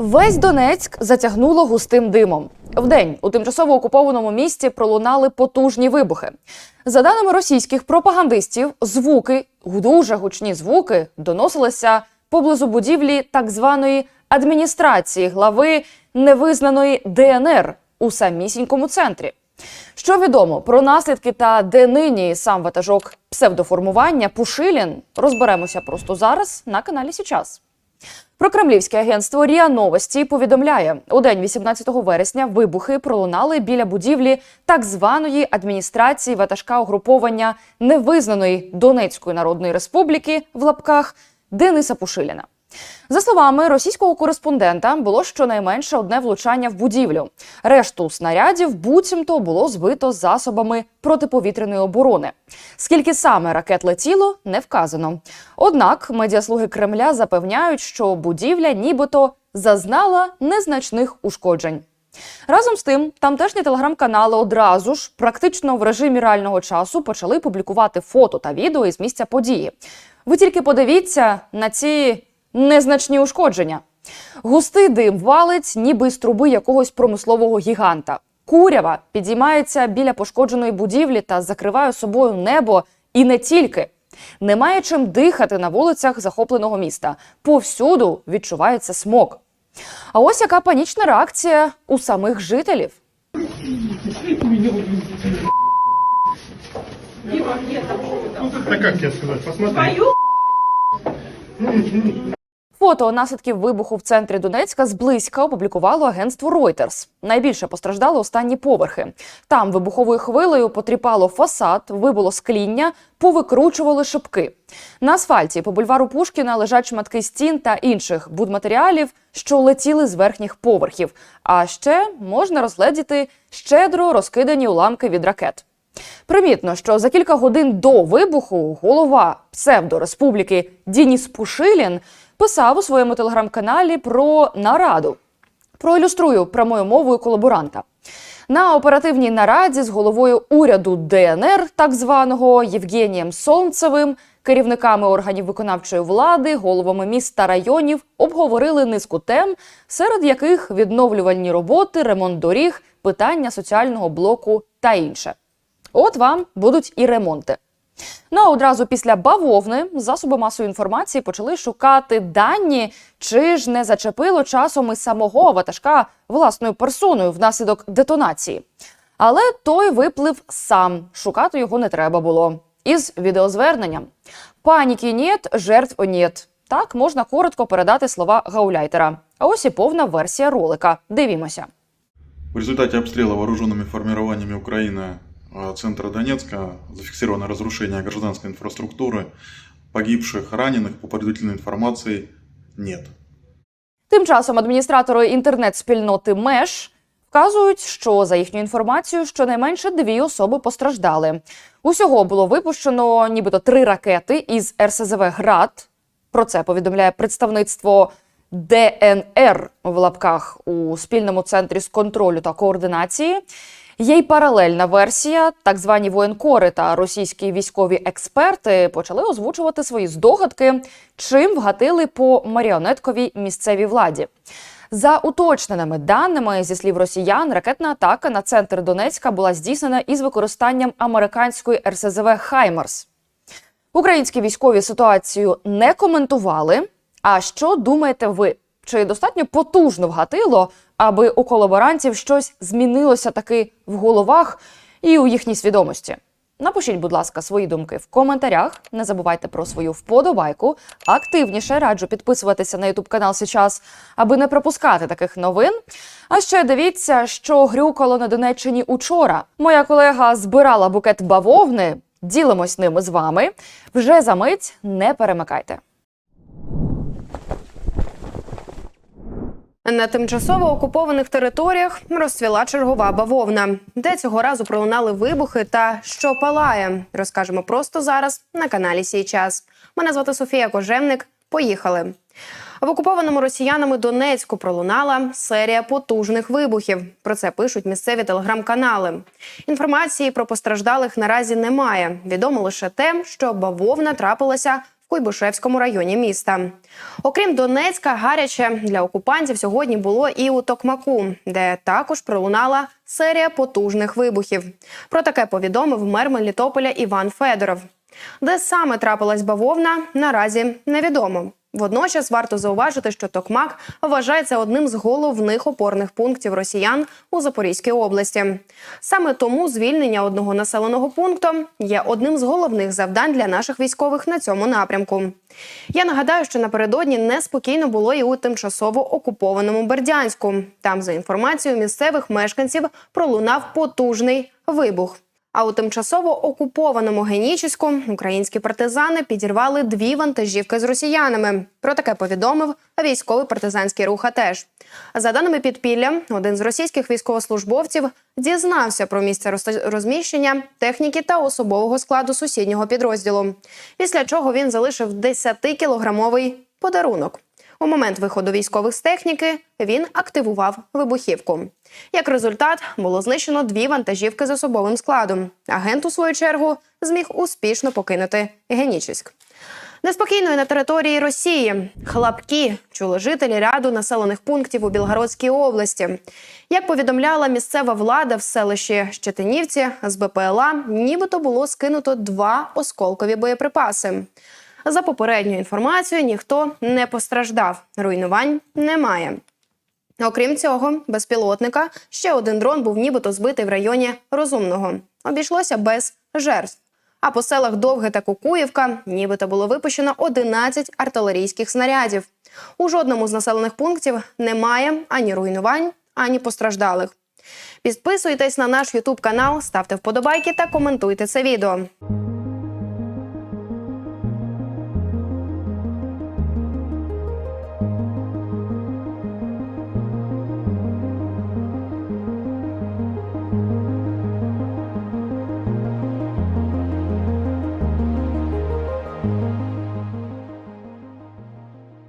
Весь Донецьк затягнуло густим димом. Вдень у тимчасово окупованому місті пролунали потужні вибухи. За даними російських пропагандистів, звуки, дуже гучні звуки, доносилися поблизу будівлі так званої адміністрації глави невизнаної ДНР у самісінькому центрі. Що відомо про наслідки та де нині сам ватажок псевдоформування Пушилін, розберемося просто зараз на каналі Січас. Прокремлівське агентство РІА Новості повідомляє, у день 18 вересня вибухи пролунали біля будівлі так званої адміністрації ватажка угруповання невизнаної Донецької Народної Республіки в лапках Дениса Пушиліна. За словами російського кореспондента, було щонайменше одне влучання в будівлю. Решту снарядів буцімто було збито засобами протиповітряної оборони. Скільки саме ракет летіло, не вказано. Однак медіаслуги Кремля запевняють, що будівля нібито зазнала незначних ушкоджень. Разом з тим, тамтешні телеграм-канали одразу ж, практично в режимі реального часу, почали публікувати фото та відео із місця події. Ви тільки подивіться на ці незначні ушкодження. Густий дим валить, ніби з труби якогось промислового гіганта. Курява підіймається біля пошкодженої будівлі та закриває собою небо і не тільки. Немає чим дихати на вулицях захопленого міста. Повсюду відчувається смог. А ось яка панічна реакція у самих жителів. Да как тебе сказать? Посмотри. Фото наслідків вибуху в центрі Донецька зблизька опублікувало агентство Reuters. Найбільше постраждали останні поверхи. Там вибуховою хвилею потріпало фасад, вибуло скління, повикручували шибки. На асфальті по бульвару Пушкіна лежать шматки стін та інших будматеріалів, що летіли з верхніх поверхів. А ще можна розгледіти щедро розкидані уламки від ракет. Примітно, що за кілька годин до вибуху голова псевдореспубліки Дініс Пушилін писав у своєму телеграм-каналі про нараду. Проілюструю прямою мовою колаборанта. На оперативній нараді з головою уряду ДНР, так званого Євгенієм Солнцевим, керівниками органів виконавчої влади, головами міст та районів обговорили низку тем, серед яких відновлювальні роботи, ремонт доріг, питання соціального блоку та інше. От вам будуть і ремонти. Ну а одразу після бавовни засоби масової інформації почали шукати дані, чи ж не зачепило часом і самого ватажка власною персоною внаслідок детонації. Але той виплив сам. Шукати його не треба було. Із відеозверненням: паніки нет, жертв нет. Так можна коротко передати слова гауляйтера. А ось і повна версія ролика. Дивімося. В результате обстрела вооруженными формированиями Украины э, центра Донецка зафиксировано разрушение гражданской инфраструктуры. Погибших, раненых, по предварительной информации, нет. Тим часом адміністратори інтернет-спільноти Меш вказують, що за їхню інформацією щонайменше дві особи постраждали. Усього було випущено нібито три ракети із РСЗВ Град. Про це повідомляє представництво ДНР в лапках у спільному центрі з контролю та координації. Є й паралельна версія. Так звані воєнкори та російські військові експерти почали озвучувати свої здогадки, чим вгатили по маріонетковій місцевій владі. За уточненими даними зі слів росіян, ракетна атака на центр Донецька була здійснена із використанням американської РСЗВ Хаймерс. Українські військові ситуацію не коментували. А що думаєте ви? Чи достатньо потужно вгатило, аби у колаборантів щось змінилося таки в головах і у їхній свідомості? Напишіть, будь ласка, свої думки в коментарях. Не забувайте про свою вподобайку. Активніше раджу підписуватися на Ютуб канал сейчас, аби не пропускати таких новин. А ще дивіться, що грюкало на Донеччині учора. Моя колега збирала букет бавовни. Ділимось ними з вами. Вже за мить не перемикайте. На тимчасово окупованих територіях розцвіла чергова бавовна, де цього разу пролунали вибухи та що палає. Розкажемо просто зараз на каналі Сій час. Мене звати Софія Кожевник. Поїхали. В окупованому росіянами Донецьку пролунала серія потужних вибухів. Про це пишуть місцеві телеграм-канали. Інформації про постраждалих наразі немає. Відомо лише те, що бавовна трапилася Куйбишевському районі міста. Окрім Донецька, гаряче для окупантів сьогодні було і у Токмаку, де також пролунала серія потужних вибухів. Про таке повідомив мер Мелітополя Іван Федоров. Де саме трапилась бавовна, наразі невідомо. Водночас варто зауважити, що Токмак вважається одним з головних опорних пунктів росіян у Запорізькій області. Саме тому звільнення одного населеного пункту є одним з головних завдань для наших військових на цьому напрямку. Я нагадаю, що напередодні неспокійно було і у тимчасово окупованому Бердянську. Там, за інформацією місцевих мешканців, пролунав потужний вибух. А у тимчасово окупованому Генічеську українські партизани підірвали дві вантажівки з росіянами. Про таке повідомив військовий партизанський рух АТЕШ. За даними підпілля, один з російських військовослужбовців дізнався про місце роз- розміщення техніки та особового складу сусіднього підрозділу. Після чого він залишив 10-кілограмовий подарунок. У момент виходу військових з техніки він активував вибухівку. Як результат, було знищено дві вантажівки з особовим складом. Агент, у свою чергу, зміг успішно покинути Генічеськ. Неспокійною на території Росії хлапки чули жителі ряду населених пунктів у Білгородській області. Як повідомляла місцева влада в селищі Щетинівці з БПЛА, нібито було скинуто два осколкові боєприпаси. За попередньою інформацією, ніхто не постраждав. Руйнувань немає. Окрім цього, безпілотника ще один дрон був нібито збитий в районі Розумного. Обійшлося без жертв. А по селах Довге та Кукуївка нібито було випущено 11 артилерійських снарядів. У жодному з населених пунктів немає ані руйнувань, ані постраждалих. Підписуйтесь на наш Ютуб канал, ставте вподобайки та коментуйте це відео.